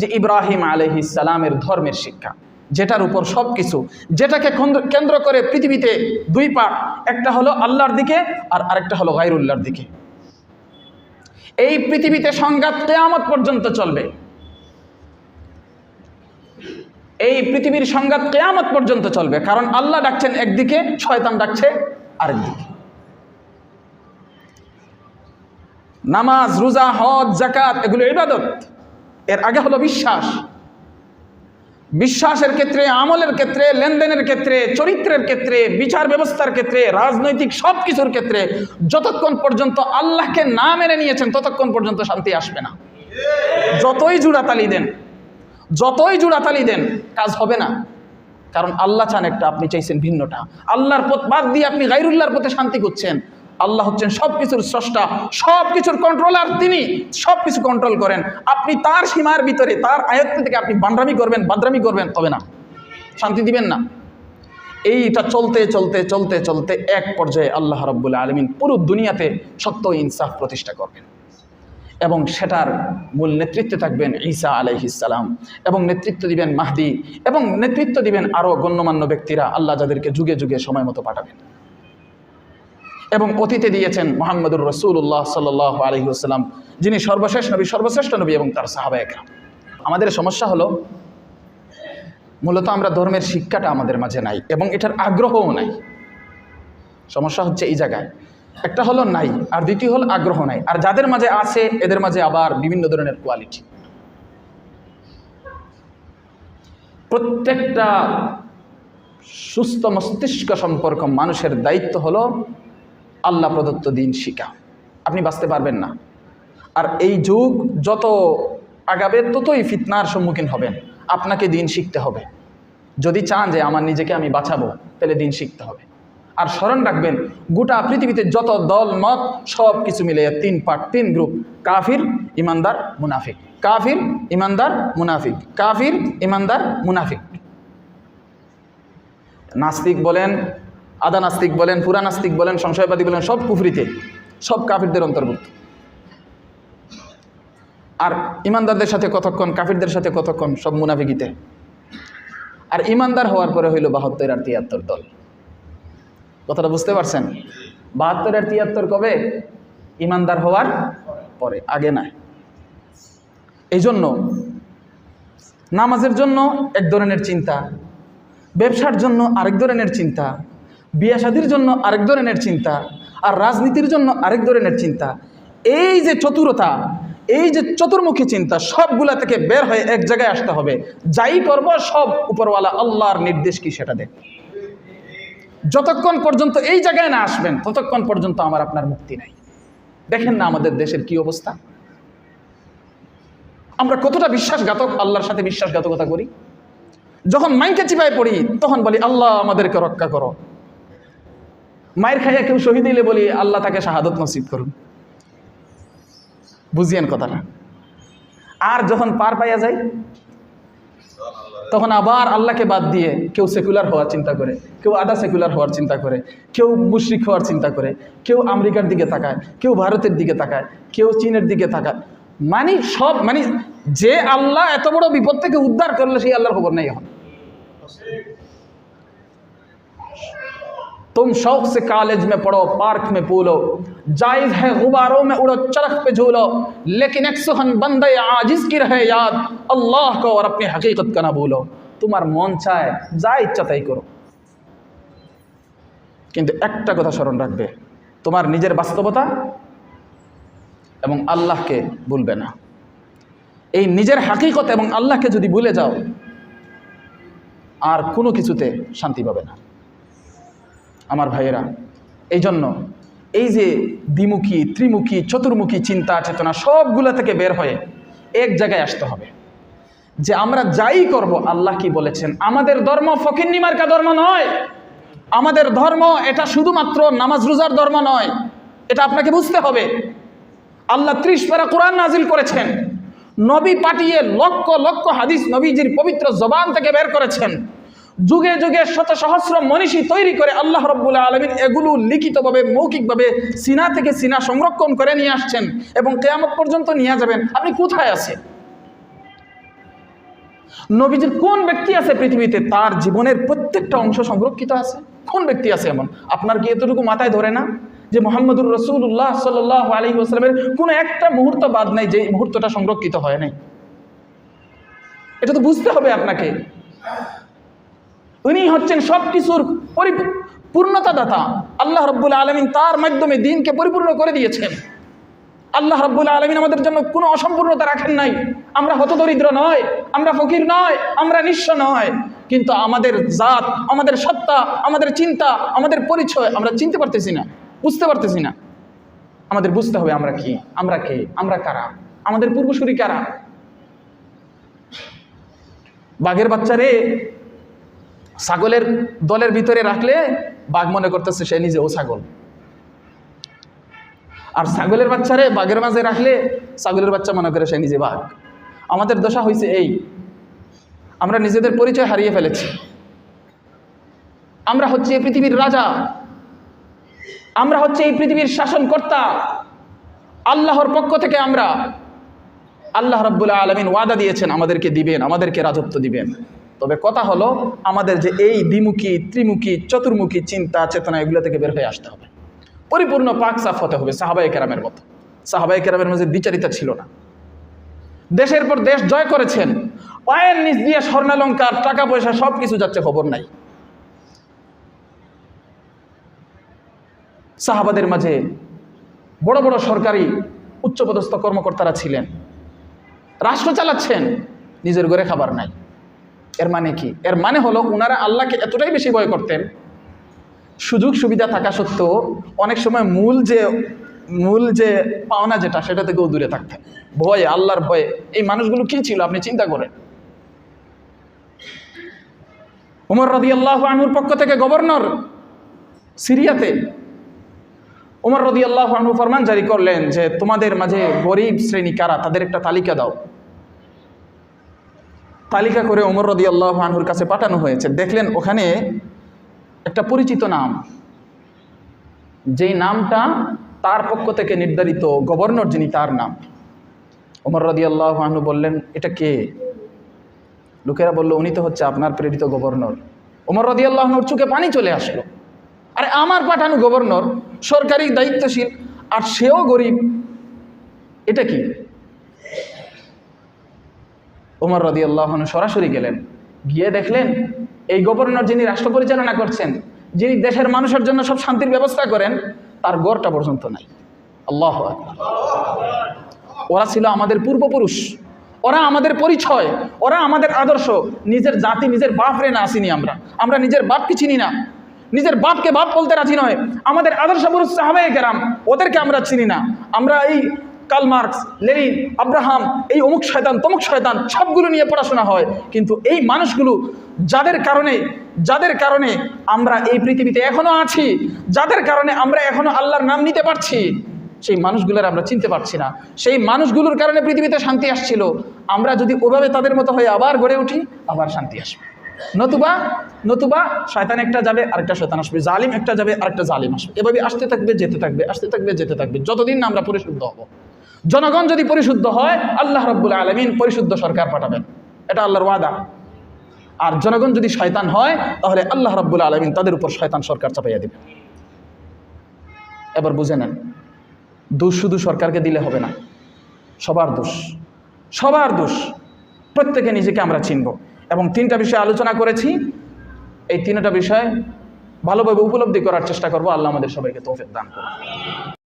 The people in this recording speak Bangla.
যে ইব্রাহিম সালামের ধর্মের শিক্ষা, যেটার উপর সব কিছু যেটাকে কেন্দ্র- করে পৃথিবীতে দুই পার্ট, একটা হলো আল্লাহর দিকে আর আরেকটা হলো গাইরুল্লাহর দিকে। এই পৃথিবীতে সংঘাত কেয়ামত পর্যন্ত চলবে। এই পৃথিবীর সংঘাত কেয়ামত পর্যন্ত চলবে, কারণ আল্লাহ ডাকছেন একদিকে, শয়তান ডাকছে আরেকদিকে। নামাজ, রোজা, হজ জাকাত এগুলো ইবাদত। এর আগে হলো বিশ্বাস। বিশ্বাসের ক্ষেত্রে, আমলের ক্ষেত্রে, লেনদেনের ক্ষেত্রে, চরিত্রের ক্ষেত্রে, বিচার ব্যবস্থার ক্ষেত্রে, রাজনৈতিক সব কিছুর ক্ষেত্রে যতক্ষণ পর্যন্ত আল্লাহকে না মেনে নিয়েছেন, ততক্ষণ পর্যন্ত শান্তি আসবে না। যতই জুড়াতালি দেন, যতই জুড়াতালি দেন, কাজ হবে না। কারণ আল্লাহ চান একটা, আপনি চাইছেন ভিন্নটা। আল্লাহর পথ বাদ দিয়ে আপনি গাইরুল্লাহর পথে শান্তি করছেন আল্লাহ হচ্ছেন সব কিছুর স্রষ্টা সব কিছুর কন্ট্রোলার তিনি সব কিছু কন্ট্রোল করেন। আপনি তার সীমার ভিতরে, তার আয়ত্ত থেকে আপনি বান্ডামি করবেন, বাদ্রামি করবেন, তবে না। শান্তি দিবেন না। এইটা চলতে চলতে চলতে চলতে এক পর্যায়ে আল্লাহ রব্বুল আলমিন পুরো দুনিয়াতে সত্য ইনসাফ প্রতিষ্ঠা করবেন। এবং সেটার মূল নেতৃত্বে থাকবেন ঈসা আলাইহিসালাম এবং নেতৃত্ব দিবেন মাহদি। এবং নেতৃত্ব দিবেন আরও গণ্যমান্য ব্যক্তিরা আল্লাহ যাদেরকে যুগে যুগে সময় মতো পাঠাবেন। এবং অতীতে দিয়েছেন মোহাম্মদুর রসুল্লাহ সাল্লাহ আলহিউসালাম যিনি সর্বশেষ নবী, সর্বশ্রেষ্ঠ নবী এবং তার সাহাবায়করা আমাদের সমস্যা হলো, মূলত আমরা ধর্মের শিক্ষাটা আমাদের মাঝে নাই এবং এটার আগ্রহও নাই। সমস্যা হচ্ছে এই জায়গায়। একটা হলো নাই, আর দ্বিতীয় হলো আগ্রহ নাই। আর যাদের মাঝে আছে, এদের মাঝে আবার বিভিন্ন ধরনের কোয়ালিটি প্রত্যেকটা সুস্থ মস্তিষ্ক সম্পর্ক মানুষের দায়িত্ব হলো আল্লাহ প্রদত্ত দিন শিকা আপনি বাঁচতে পারবেন না। আর এই যুগ যত আগাবে, ততই ফিতনার সম্মুখীন হবেন। আপনাকে দিন শিখতে হবে। যদি চান যে আমার নিজেকে আমি বাঁচাবো, তাহলে দিন শিখতে হবে। আর স্মরণ রাখবেন, গোটা পৃথিবীতে যত দল, মত সব কিছু মিলে তিন পার্ট তিন গ্রুপ। কাফির, ইমানদার, মুনাফিক। কাফির, ইমানদার, মুনাফিক। কাফির, ইমানদার, মুনাফিক। নাস্তিক বলেন আদা নাস্তিক বলেন, পুরা নাস্তিক বলেন, সংশয়বাদী বলেন, সব কুফরিতে, সব কাফিরদের অন্তর্ভুক্ত। আর ইমানদারদের সাথে কতক্ষণ, কাফিরদের সাথে কতক্ষণ, সব মুনাফিকিতে। আর ইমানদার হওয়ার পরে হইল বাহাত্তর আর তিয়াত্তর দল। কথাটা বুঝতে পারছেন? বাহাত্তর আর তিয়াত্তর কবে? ইমানদার হওয়ার পরে, আগে না। এই জন্য নামাজের জন্য এক ধরনের চিন্তা, ব্যবসার জন্য আরেক ধরনের চিন্তা বিয়া শাদির জন্য আরেক ধরনের চিন্তা আর রাজনীতির জন্য আরেক ধরনের চিন্তা। এই যে চতুরতা, এই যে চতুর্মুখী চিন্তা, সবগুলা থেকে বের হয়ে এক জায়গায় আসতে হবে। যাই করব, সব উপরওয়ালা আল্লাহর নির্দেশ কি সেটা দেখ যতক্ষণ পর্যন্ত এই জায়গায় না আসবেন, ততক্ষণ পর্যন্ত আমার আপনার মুক্তি নাই। দেখেন না আমাদের দেশের কি অবস্থা। আমরা কতটা বিশ্বাসঘাতক, আল্লাহর সাথে বিশ্বাসঘাতকতা করি। যখন মাইকে চিপায় পড়ি, তখন বলি, আল্লাহ আমাদেরকে রক্ষা করো। মায়ের খাইয়া কেউ শহীদ দিলে বলি, আল্লাহ তাকে শাহাদত নসিব করুন। বুঝিয়েন কথাটা। আর যখন পার পাইয়া যায়, তখন আবার আল্লাহকে বাদ দিয়ে কেউ সেকুলার হওয়ার চিন্তা করে, কেউ আদা সেকুলার হওয়ার চিন্তা করে, কেউ মুশ্রিক হওয়ার চিন্তা করে, কেউ আমেরিকার দিকে তাকায়, কেউ ভারতের দিকে তাকায়, কেউ চীনের দিকে তাকায়। মানে সব মানে যে আল্লাহ এত বড় বিপদ থেকে উদ্ধার করলে, সেই আল্লাহর খবর নেই এখন। तुम शौक से कॉलेज में पढ़ो पार्क में पूलो जायज है गुबारों में उड़ो चरख पे झूलो लेकिन एक सुहन बंदे आजिज की रहे याद अल्लाह को और अपनी हकीकत का ना भूलो তোমার মন চায় যা ইচ্ছা তাই করো কিন্তু একটা কথা স্মরণ রাখবে তোমার নিজের বাস্তবতা এবং আল্লাহকে ভুলবে না এই নিজের হাকিকত এবং আল্লাহকে যদি ভুলে যাও আর কোনো কিছুতে শান্তি পাবে না আমার ভাইয়েরা। এই জন্য এই যে দ্বিমুখী, ত্রিমুখী, চতুর্মুখী চিন্তা, চেতনা সবগুলো থেকে বের হয়ে এক জায়গায় আসতে হবে। যে আমরা যাই করব, আল্লাহ কি বলেছেন? আমাদের ধর্ম ফকিন্নি মার্কা ধর্ম নয়। আমাদের ধর্ম এটা শুধুমাত্র নামাজ রোজার ধর্ম নয়। এটা আপনাকে বুঝতে হবে। আল্লাহ ত্রিশ পারা কোরআন নাজিল করেছেন। নবী পাঠিয়ে লক্ষ লক্ষ হাদিস নবীজির পবিত্র জবান থেকে বের করেছেন। যুগে যুগে শত সহস্র মনীষী তৈরি করে আল্লাহ রব্বুল্লাহ আলমিন এগুলো লিখিতভাবে, মৌখিকভাবে সিনা থেকে সিনা সংরক্ষণ করে নিয়ে আসছেন এবং কেয়ামত পর্যন্ত নিয়ে যাবেন। আপনি কোথায় আছেন? নবীজির কোন ব্যক্তি আছে পৃথিবীতে? তার জীবনের প্রত্যেকটা অংশ সংরক্ষিত আছে। কোন ব্যক্তি আছে এমন? আপনার কি এতটুকু মাথায় ধরে না যে মোহাম্মদুর রসুল্লাহ সাল্লাহ আলী আসলামের কোনো একটা মুহূর্ত বাদ নাই যে মুহূর্তটা সংরক্ষিত হয় নাই? এটা তো বুঝতে হবে আপনাকে। উনি হচ্ছেন সব কিছুর পূর্ণতা দাতা আল্লাহ রব্বুল আলমিন তার মাধ্যমে দিনকে পরিপূর্ণ করে দিয়েছেন। আল্লাহ রব্বুল আলমিন আমাদের জন্য কোনো অসম্পূর্ণতা রাখেন নাই। আমরা হতদরিদ্র নয়, আমরা ফকির নয়, আমরা নিঃস্ব নয়। কিন্তু আমাদের জাত, আমাদের সত্তা, আমাদের চিন্তা, আমাদের পরিচয় আমরা চিনতে পারতেছি না, বুঝতে পারতেছি না। আমাদের বুঝতে হবে আমরা কি, আমরা কে, আমরা কারা, আমাদের পূর্বসূরি কারা। বাঘের বাচ্চারে ছাগলের দলের ভিতরে রাখলে বাঘ মনে করতেছে সে নিজেও ছাগল। আর ছাগলের বাচ্চারে বাঘের মাঝে রাখলে ছাগলের বাচ্চা মনে করে সে নিজে বাঘ। আমাদের দশা হয়েছে এই, আমরা নিজেদের পরিচয় হারিয়ে ফেলেছি। আমরা হচ্ছে এই পৃথিবীর রাজা। আমরা হচ্ছে এই পৃথিবীর শাসনকর্তা। আল্লাহর পক্ষ থেকে আমরা আল্লাহ রব্বুল্লাহ আলমিন ওয়াদা দিয়েছেন আমাদেরকে দিবেন, আমাদেরকে রাজত্ব দিবেন। তবে কথা হলো, আমাদের যে এই দ্বিমুখী, ত্রিমুখী, চতুর্মুখী চিন্তা, চেতনা এগুলো থেকে বের হয়ে আসতে হবে। পরিপূর্ণ পাক সাফ হতে হবে সাহাবাই কেরামের মতো। সাহাবাই কেরামের মাঝে বিচারিতা ছিল না। দেশের পর দেশ জয় করেছেন। পায়ের নিচ দিয়ে স্বর্ণালঙ্কার টাকা পয়সা সব কিছু যাচ্ছে খবর নাই। সাহাবাদের মাঝে বড় বড় সরকারি উচ্চপদস্থ কর্মকর্তারা ছিলেন। রাষ্ট্র চালাচ্ছেন, নিজের ঘরে খাবার নাই। এর মানে কি? এর মানে হলো ওনারা আল্লাহকে এতটাই বেশি ভয় করতেন, সুযোগ সুবিধা থাকা সত্ত্বেও অনেক সময় মূল যে মূল যে পাওনা যেটা, সেটা থেকেও দূরে থাকতেন। ভয়ে, আল্লাহর ভয়ে। এই মানুষগুলো কি ছিল? আপনি চিন্তা করেন। উমর রদি আল্লাহ আনুর পক্ষ থেকে গভর্নর সিরিয়াতে উমর রদি আল্লাহ আনহু ফরমান জারি করলেন যে, তোমাদের মাঝে গরিব শ্রেণি কারা? তাদের একটা তালিকা দাও। তালিকা করে উমর রদি আল্লাহ আনহুর কাছে পাঠানো হয়েছে। দেখলেন ওখানে একটা পরিচিত নাম। যেই নামটা তার পক্ষ থেকে নির্ধারিত গভর্নর যিনি তার নাম। ওমর রদি আল্লাহ আনহু বললেন, এটা কে? লোকেরা বলল, উনি তো হচ্ছে আপনার প্রেরিত গভর্নর। ওমর রদি আল্লাহনুর চোখে পানি চলে আসলো। আরে, আমার পাঠানো গভর্নর সরকারি দায়িত্বশীল, আর সেও গরিব। এটা কি? ওমর রদি আল্লাহন সরাসরি গেলেন। গিয়ে দেখলেন, এই গভর্নর যিনি রাষ্ট্র পরিচালনা করছেন, যিনি দেশের মানুষের জন্য সব শান্তির ব্যবস্থা করেন, তার গড়টা পর্যন্ত নাই। আল্লাহ ওরা ছিল আমাদের পূর্বপুরুষ। ওরা আমাদের পরিচয়। ওরা আমাদের আদর্শ। নিজের জাতি, নিজের বাপ রে না আসিনি আমরা। আমরা নিজের বাপকে চিনি না। নিজের বাপকে বাপ বলতে রাজি নয়। আমাদের আদর্শ পুরুষ সাহাবে গেরাম ওদেরকে আমরা চিনি না। আমরা এই কাল মার্কস, লেনিন, আব্রাহাম, এই অমুক শয়তান, তমুক শয়তান, সবগুলো নিয়ে পড়াশোনা হয়। কিন্তু এই মানুষগুলো যাদের কারণে যাদের কারণে আমরা এই পৃথিবীতে এখনও আছি, যাদের কারণে আমরা এখনও আল্লাহর নাম নিতে পারছি, সেই মানুষগুলোর আমরা চিনতে পারছি না। সেই মানুষগুলোর কারণে পৃথিবীতে শান্তি আসছিল। আমরা যদি ওভাবে তাদের মতো হয়ে আবার গড়ে উঠি, আবার শান্তি আসবে। নতুবা নতুবা শয়তান একটা যাবে, আরেকটা শয়তান আসবে। জালিম একটা যাবে, আরেকটা জালিম আসবে। এভাবে আসতে থাকবে, যেতে থাকবে, আসতে থাকবে, যেতে থাকবে। যতদিন না আমরা পরিশুদ্ধ হব। জনগণ যদি পরিশুদ্ধ হয়, আল্লাহ রব্বুল আলমিন পরিশুদ্ধ সরকার পাঠাবেন। এটা আল্লাহর ওয়াদা। আর জনগণ যদি শয়তান হয়, তাহলে আল্লাহ রব্বুল আলমিন তাদের উপর শয়তান সরকার চাপাইয়া দেবে এবার বুঝে নেন, দোষ শুধু সরকারকে দিলে হবে না, সবার দোষ সবার দোষ। প্রত্যেকে নিজেকে আমরা চিনব। এবং তিনটা বিষয় আলোচনা করেছি। এই তিনটা বিষয় ভালোভাবে উপলব্ধি করার চেষ্টা করব। আল্লাহ আমাদের সবাইকে তৌফিক দান করুন।